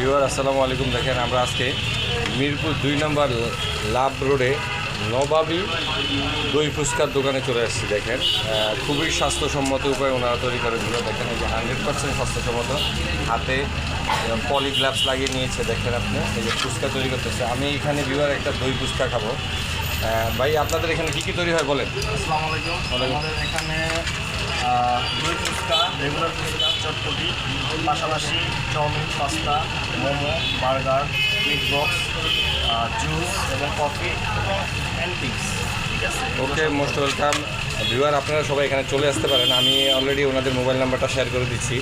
Viewer আসসালামু আলাইকুম। দেখেন আমরা আজকে মিরপুর দুই নম্বর লাভ রোডে নবাবী দই ফুচকার দোকানে চলে আসছি দেখেন। খুবই স্বাস্থ্যসম্মত উপায় ওনারা তৈরি করে দিল। দেখেন এই যে হান্ড্রেড পার্সেন্ট স্বাস্থ্যসম্মত। হাতে পলি গ্লাভস লাগিয়ে নিয়েছে দেখেন আপনি এই যে ফুচকা তৈরি করতেছে। আমি এখানে ভিউয়ার একটা দই ফুচকা খাব। ভাই আপনাদের এখানে কী কী তৈরি হয় বলেন? আসসালামু আলাইকুম। আমাদের এখানে দই ফুচকা রেগুলার ফুচকা, চটপটি, পাশাপাশি chowmein, pasta, momo, burger meat box juice এবং কফি এবং antiques okay, most welcome. Viewer, আপনারা সবাই এখানে চলে আসতে পারেন। আমি অলরেডি ওনাদের মোবাইল নাম্বারটা শেয়ার করে দিচ্ছি।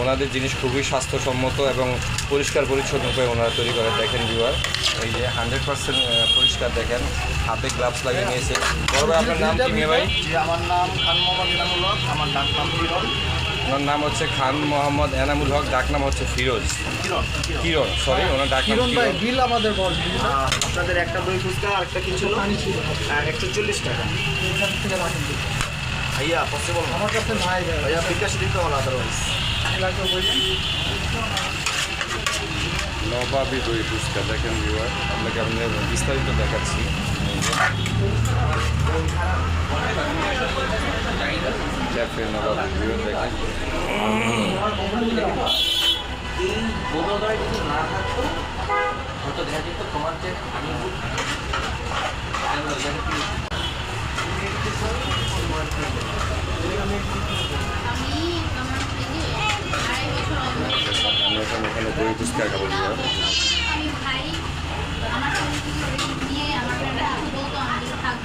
ওনাদের জিনিস খুবই স্বাস্থ্যসম্মত এবং পরিষ্কার পরিচ্ছন্ন উপায়ে ওনারা তৈরি করে। দেখেন ভিউয়ার, এই যে হান্ড্রেড পার্সেন্ট পরিষ্কার দেখেন। হাতে গ্লাভস লাগিয়ে নিয়েছে। বড় ভাই, আপনার নাম কি ভাই? আমার নাম খান মোহাম্মদ আমার নাম ওনার নাম হচ্ছে খান মোহাম্মদ এনামুল হক ডাক নাম হচ্ছে ফিরোজ। কিরণ সরি ওনার ডাক নাম কিরণ ভাই বিল আমাদের বল আপনাদের একটা দই ফুচকা আর একটা কি ছিল। একশো চল্লিশ টাকা। ভাইয়া পসিবল আমার কাছে নাই ভাই। ভাইয়া বিকাশ দিতে হবে আদারওয়াইজ নবাবি দই ফুচকা দেখেন ভিউয়ার আপনাকে আমি বিস্তারিত দেখাচ্ছি। ক্যাফে নবাবি ভিউয়ার দেখেন এই বোধোদয় যদি না থাকতো হয়তো দেখা যেত তোমার যে আমি আমার এখন এখানে দই ফুচকা খাব ভিউয়ার আমি ভাই আমার সঙ্গে থেকে রেখে দিয়ে আমার ফ্রেন্ডরা বলতো আমি থাকব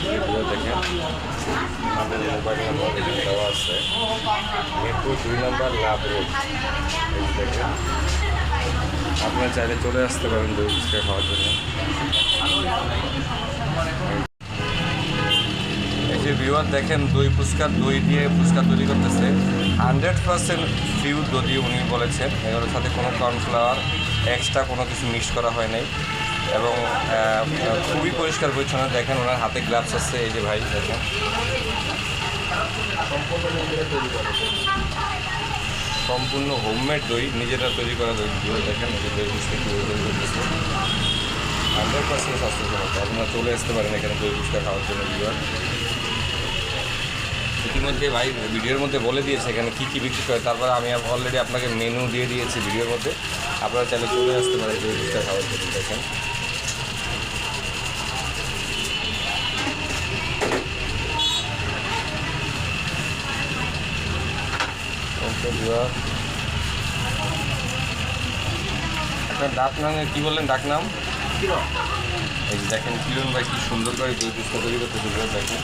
ভিডিও দেখেন আমাদের মোবাইল নাম্বার দেওয়া আছে। মিরপুর দুই নম্বর লাভ রোড। দেখেন। আপনারা চাইলে চলে আসতে পারেন দই ফুচকা খাওয়ার জন্য। এই যে ভিউয়ার দেখেন, দই ফুচকা দই দিয়ে ফুচকা তৈরি করতেছে। হান্ড্রেড পার্সেন্ট ফিউ যদি উনি বলেছেন। এগুলোর সাথে কোনো কর্নফ্লাওয়ার এক্সট্রা কোনো কিছু মিক্স করা হয় নাই। এবং খুবই পরিষ্কার পরিচ্ছন্ন। দেখেন ওনার হাতে গ্লাভস আছে, এই যে ভাই, দেখেন। সম্পূর্ণ হোমমেড দই, নিজেরা তৈরি করা দই দেখেন দই ফুচকা কীভাবে তৈরি করতেছে। হান্ড্রেড পার্সেন্ট স্বাস্থ্যসম্মত আপনারা চলে আসতে পারেন এখানে দই ফুচকা খাওয়ার জন্য ভিউয়ার ইতিমধ্যে ভাই, ভিডিওর মধ্যে বলে দিয়েছে এখানে কী কী বিক্রি করে। তারপর আমি অলরেডি আপনাকে মেনু দিয়ে দিয়েছি ভিডিওর মধ্যে। আপনারা চাইলে চলে আসতে পারেন দই ফুচকা খাওয়ার জন্য, দেখেন। আপনার ডাক নামে কী বললেন? ডাক নাম? এই দেখেন, কিরণ ভাই কি সুন্দর করে ফুচকা তৈরি করতে দেখেন।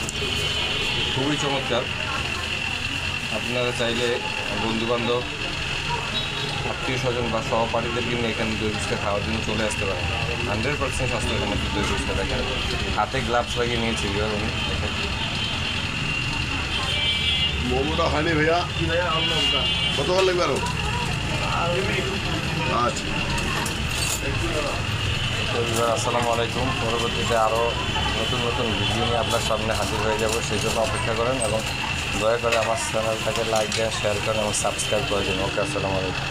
খুবই চমৎকার। আপনারা চাইলে বন্ধুবান্ধব আত্মীয় স্বজন বা সহপাঠীদেরকে কিন্তু এখানে দই ফুচকা খাওয়ার জন্য চলে আসতে পারেন। হান্ড্রেড পার্সেন্ট স্বাস্থ্যসম্মত দই ফুচকা দেখেন। হাতে গ্লাভস লাগিয়ে নিয়েছি এবার উনি দেখেন মোমোটা হয়নি ভাইয়া? কতক্ষণ লাগবে আরও? আচ্ছা। তো আসসালামু আলাইকুম। পরবর্তীতে আরও নতুন নতুন ভিডিও নিয়ে আপনার সামনে হাজির হয়ে যাব। সেই জন্য অপেক্ষা করেন এবং দয়া করে আমার চ্যানেলটাকে লাইক দেন শেয়ার করেন এবং সাবস্ক্রাইব করে দিন। ওকে আসসালামু আলাইকুম।